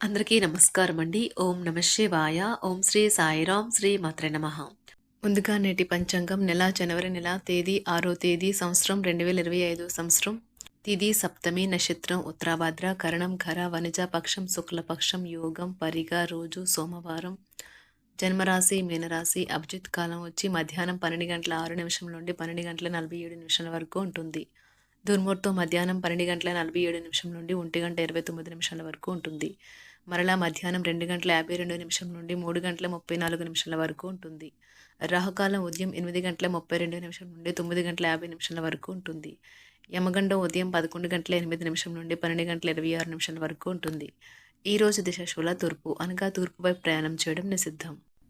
అందరికీ నమస్కారం అండి. ఓం నమ శివాయ. ఓం శ్రీ సాయిరాం శ్రీ మాత్ర నమ. ముందుగా నేటి పంచాంగం నెల జనవరి నెల తేదీ ఆరో తేదీ సంవత్సరం రెండు వేల ఇరవై ఐదు సంవత్సరం. తిది సప్తమి నక్షత్రం ఉత్తరాభాద్ర కరణం ఖర వనిజ పక్షం శుక్లపక్షం యోగం పరిగ రోజు సోమవారం. జన్మరాశి మీనరాశి అభిజిత్ కాలం వచ్చి మధ్యాహ్నం పన్నెండు గంటల ఆరు నిమిషం నుండి పన్నెండు గంటల నలభై ఏడు నిమిషాల వరకు ఉంటుంది. దుర్ముహూర్తం మధ్యాహ్నం పన్నెండు గంటల నలభై ఏడు నిమిషం నుండి ఒంటి గంట ఇరవై తొమ్మిది నిమిషాల వరకు ఉంటుంది. మరలా మధ్యాహ్నం రెండు గంటల యాభై రెండు నిమిషం నుండి మూడు గంటల ముప్పై నాలుగు నిమిషాల వరకు ఉంటుంది. రాహుకాలం ఉదయం ఎనిమిది గంటల ముప్పై రెండు నిమిషం నుండి తొమ్మిది గంటల యాభై నిమిషాల వరకు ఉంటుంది. యమగండం ఉదయం పదకొండు గంటల ఎనిమిది నిమిషం నుండి పన్నెండు గంటల ఇరవై ఆరు నిమిషాల వరకు ఉంటుంది. ఈ రోజు దిశ శూల తూర్పు అనగా తూర్పుపై ప్రయాణం చేయడం నిషిద్ధం.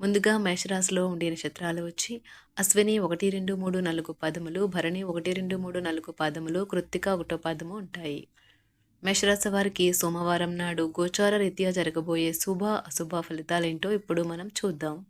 ముందుగా మేషరాశిలో ఉండే నక్షత్రాలు వచ్చి అశ్విని ఒకటి రెండు మూడు నాలుగు పదములు భరణి ఒకటి రెండు మూడు నాలుగు పదములు కృత్తిక ఒకటో పదము ఉంటాయి. మేషరాశి వారికి సోమవారం నాడు గోచార రీత్యా జరగబోయే శుభ అశుభ ఫలితాలేంటో ఇప్పుడు మనం చూద్దాం.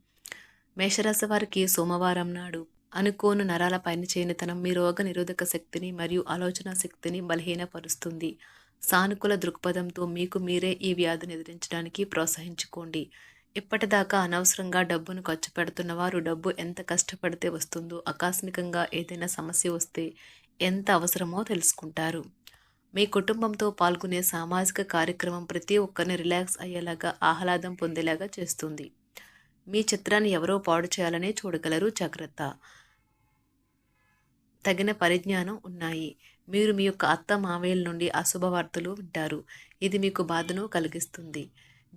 మేషరాశి వారికి సోమవారం నాడు అనుకోను నరాల పైన చేయనితనం మీ రోగ నిరోధక శక్తిని మరియు ఆలోచన శక్తిని బలహీనపరుస్తుంది. సానుకూల దృక్పథంతో మీకు మీరే ఈ వ్యాధిని ఎదిరించడానికి ప్రోత్సహించుకోండి. ఇప్పటిదాకా అనవసరంగా డబ్బును ఖర్చు పెడుతున్న వారు డబ్బు ఎంత కష్టపడితే వస్తుందో ఆకస్మికంగా ఏదైనా సమస్య వస్తే ఎంత అవసరమో తెలుసుకుంటారు. మీ కుటుంబంతో పాల్గొనే సామాజిక కార్యక్రమం ప్రతి ఒక్కరిని రిలాక్స్ అయ్యేలాగా ఆహ్లాదం పొందేలాగా చేస్తుంది. మీ చిత్రాన్ని ఎవరో పాడు చేయాలనే చూడగలరు. జాగ్రత్త. తగిన పరిజ్ఞానం ఉన్నాయి. మీరు మీ యొక్క అత్త మావయ్యల నుండి అశుభవార్తలు వింటారు. ఇది మీకు బాధను కలిగిస్తుంది.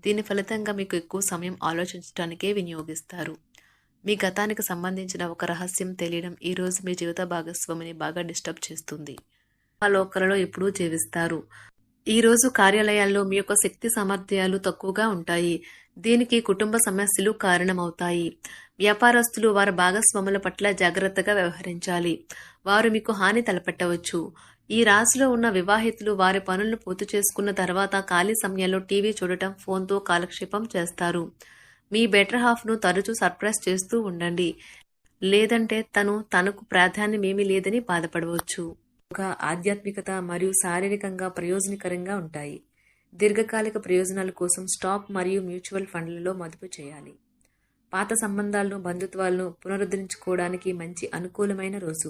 దీని ఫలితంగా మీకు ఎక్కువ సమయం ఆలోచించడానికే వినియోగిస్తారు. మీ గతానికి సంబంధించిన ఒక రహస్యం తెలియడం ఈరోజు మీ జీవిత భాగస్వామిని బాగా డిస్టర్బ్ చేస్తుంది. ఆ లోకలలో ఎప్పుడూ జీవిస్తారు. ఈరోజు కార్యాలయాల్లో మీ యొక్క శక్తి సామర్థ్యాలు తక్కువగా ఉంటాయి. దీనికి కుటుంబ సమస్యలు కారణమవుతాయి. వ్యాపారస్తులు వారి భాగస్వాముల పట్ల జాగ్రత్తగా వ్యవహరించాలి. వారు మీకు హాని తలపెట్టవచ్చు. ఈ రాశిలో ఉన్న వివాహితులు వారి పనులను పూర్తి చేసుకున్న తర్వాత ఖాళీ సమయాల్లో టీవీ చూడటం ఫోన్తో కాలక్షేపం చేస్తారు. మీ బెటర్ హాఫ్ను తరచూ సర్ప్రైజ్ చేస్తూ ఉండండి. లేదంటే తను తనకు ప్రాధాన్యమేమీ లేదని బాధపడవచ్చు. ఒక ఆధ్యాత్మికత మరియు శారీరకంగా ప్రయోజనకరంగా ఉంటాయి. దీర్ఘకాలిక ప్రయోజనాల కోసం స్టాక్ మరియు మ్యూచువల్ ఫండ్లలో మదుపు చేయాలి. పాత సంబంధాలను బంధుత్వాలను పునరుద్ధరించుకోవడానికి మంచి అనుకూలమైన రోజు.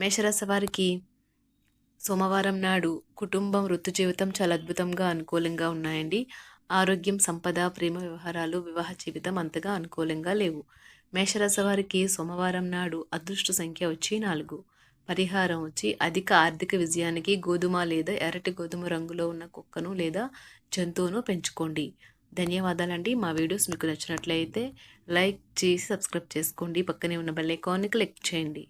మేషరాశి వారికి సోమవారం నాడు కుటుంబం వృత్తి జీవితం చాలా అద్భుతంగా అనుకూలంగా ఉన్నాయండి. ఆరోగ్యం సంపద ప్రేమ వ్యవహారాలు వివాహ జీవితం అంతగా అనుకూలంగా లేవు. మేషరాశి వారికి సోమవారం నాడు అదృష్ట సంఖ్య వచ్చి నాలుగు. పరిహారం వచ్చి అధిక ఆర్థిక విజయానికి గోధుమ లేదా ఎర్రటి గోధుమ రంగులో ఉన్న కుక్కను లేదా జంతువును పెంచుకోండి. ధన్యవాదాలండి. మా వీడియోస్ మీకు నచ్చినట్లయితే లైక్ చేసి సబ్స్క్రైబ్ చేసుకోండి. పక్కనే ఉన్న బెల్ ఐకాన్ని క్లిక్ చేయండి.